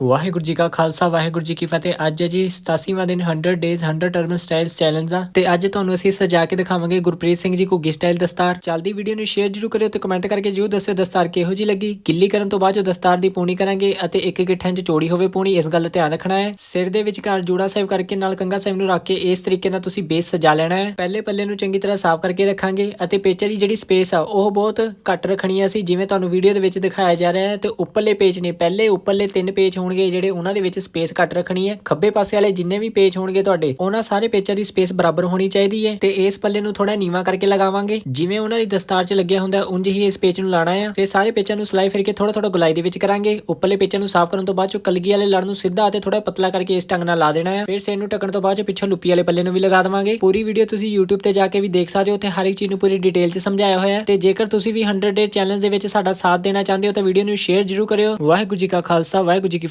ਵਾਹਿਗੁਰੂ ਜੀ ਕਾ ਖਾਲਸਾ, ਵਾਹਿਗੁਰੂ ਜੀ ਕੀ ਫਤਿਹ। ਅੱਜ ਹੈ ਜੀ 87ਵਾਂ ਦਿਨ 100 ਡੇਜ਼ 100 ਟਰਮ ਸਟਾਈਲ ਚੈਲੰਜ ਦਾ। ਤੇ ਅੱਜ ਤੁਹਾਨੂੰ ਅਸੀਂ ਸਜਾ ਕੇ ਦਿਖਾਵਾਂਗੇ ਗੁਰਪ੍ਰੀਤ ਸਿੰਘ ਜੀ ਘੁੱਗੀ ਸਟਾਈਲ ਦਸਤਾਰ। ਚੱਲਦੀ ਵੀਡੀਓ ਨੂੰ ਸ਼ੇਅਰ ਜਰੂਰ ਕਰਿਓ ਤੇ ਕਮੈਂਟ ਕਰਕੇ ਜਰੂਰ ਦੱਸਿਓ ਦਸਤਾਰ ਕਿਹੋ ਜੀ ਲੱਗੀ। ਗਿੱਲੀ ਕਰਨ ਤੋਂ ਬਾਅਦ ਜੋ ਦਸਤਾਰ ਦੀ ਪੂਣੀ ਕਰਾਂਗੇ ਅਤੇ ਇੱਕ ਗਿੱਠਾਂ 'ਚ ਚੋੜੀ ਹੋਵੇ ਪੂਣੀ, ਇਸ ਗੱਲ ਦਾ ਧਿਆਨ ਰੱਖਣਾ ਹੈ। ਸਿਰ ਦੇ ਵਿਚਕਾਰ ਜੂੜਾ ਸਾਹਿਬ ਕਰਕੇ ਨਾਲ ਕੰਗਾ ਸਾਹਿਬ ਨੂੰ ਰੱਖ ਕੇ ਇਸ ਤਰੀਕੇ ਨਾਲ ਤੁਸੀਂ ਬੇਸ ਸਜਾ ਲੈਣਾ ਹੈ। ਪਹਿਲੇ ਪੱਲੇ ਨੂੰ ਚੰਗੀ ਤਰ੍ਹਾਂ ਸਾਫ਼ ਕਰਕੇ ਰੱਖਾਂਗੇ ਅਤੇ ਪੇਚਰ ਦੀ ਜਿਹੜੀ ਸਪੇਸ ਆ, ਉਹ ਬਹੁਤ ਘੱਟ ਰੱਖਣੀ ਹੈ ਅਸੀਂ। ਜਿਵੇਂ ਤੁਹਾਨੂੰ ਵੀਡੀਓ ਦੇ ਵਿੱਚ ਦਿਖਾਇਆ ਜਾ ਰਿਹਾ ਹੈ ਤੇ ਉੱਪਰਲੇ ਪੇਜ ਨੇ, ਪਹਿਲੇ ਉੱਪਰਲੇ ਤਿੰਨ ਪੇਜ ਹੋਣਗੇ ਜਿਹੜੇ ਉਹਨਾਂ ਦੇ ਵਿੱਚ ਸਪੇਸ ਘੱਟ ਰੱਖਣੀ ਹੈ। ਖੱਬੇ ਪਾਸੇ ਵਾਲੇ ਜਿੰਨੇ ਵੀ ਪੇਜ ਹੋਣਗੇ ਤੁਹਾਡੇ, ਉਹਨਾਂ ਸਾਰੇ ਪੇਚਾਂ ਦੀ ਸਪੇਸ ਬਰਾਬਰ ਹੋਣੀ ਚਾਹੀਦੀ ਹੈ ਤੇ ਇਸ ਪੱਲੇ ਨੂੰ ਥੋੜਾ ਨੀਵਾ ਕਰਕੇ ਲਗਾਵਾਂਗੇ। ਜਿਵੇਂ ਉਹਨਾਂ ਦੀ ਦਸਤਾਰ 'ਚ ਲੱਗਿਆ ਹੁੰਦਾ, ਉਂਝ ਹੀ ਇਸ ਪੇਜ ਨੂੰ ਲਾਣਾ ਹੈ ਫਿਰ ਸਾਰੇ ਪੇਚਾਂ ਨੂੰ ਸਿਲਾਈ ਫਿਰ ਕੇ ਥੋੜਾ ਥੋੜਾ ਗੁਲਾਈ ਦੇ ਵਿੱਚ ਕਰਾਂਗੇ। ਉੱਪਰਲੇ ਪੇਚਾਂ ਨੂੰ ਸਾਫ਼ ਕਰਨ ਤੋਂ ਬਾਅਦ ਚੋਂ ਕਲਗੀ ਵਾਲੇ ਲੜ ਨੂੰ ਸਿੱਧਾ ਅਤੇ ਥੋੜਾ ਪਤਲਾ ਕਰਕੇ ਇਸ ਢੰਗ ਨਾਲ ਲਾ ਦੇਣਾ ਹੈ ਫਿਰ ਸਿਰ ਨੂੰ ਢੱਕਣ ਤੋਂ ਬਾਅਦ ਚੋਂ ਪਿੱਛੋਂ ਲੁੱਪੀ ਵਾਲੇ ਪੱਲੇ ਨੂੰ ਵੀ ਲਗਾ ਦੇਵਾਂਗੇ। ਪੂਰੀ ਵੀਡੀਓ ਤੁਸੀਂ YouTube ਤੇ ਜਾ ਕੇ ਵੀ ਦੇਖ ਸਕਦੇ ਹੋ। ਤੇ ਹਰ ਇੱਕ ਚੀਜ਼ ਨੂੰ ਪੂਰੀ ਡਿਟੇਲ 'ਚ ਸਮਝਾਇਆ ਹੋਇਆ ਹੈ। ਤੇ ਜੇਕਰ ਤੁਸੀਂ ਵੀ 100 ਡੇ ਚੈਲੰਜ ਦੇ ਵਿੱਚ ਸਾਡਾ ਸਾਥ ਦੇਣਾ ਚਾਹੁੰਦੇ ਹੋ ਤਾਂ ਵੀਡੀਓ ਨੂੰ ਸ਼ੇਅਰ ਜ਼ਰੂਰ ਕਰਿਓ। ਵਾਹਿਗੁਰੂ ਜੀ ਕਾ ਖਾਲਸਾ, ਵਾਹਿਗੁਰੂ ਜੀ ਕੀ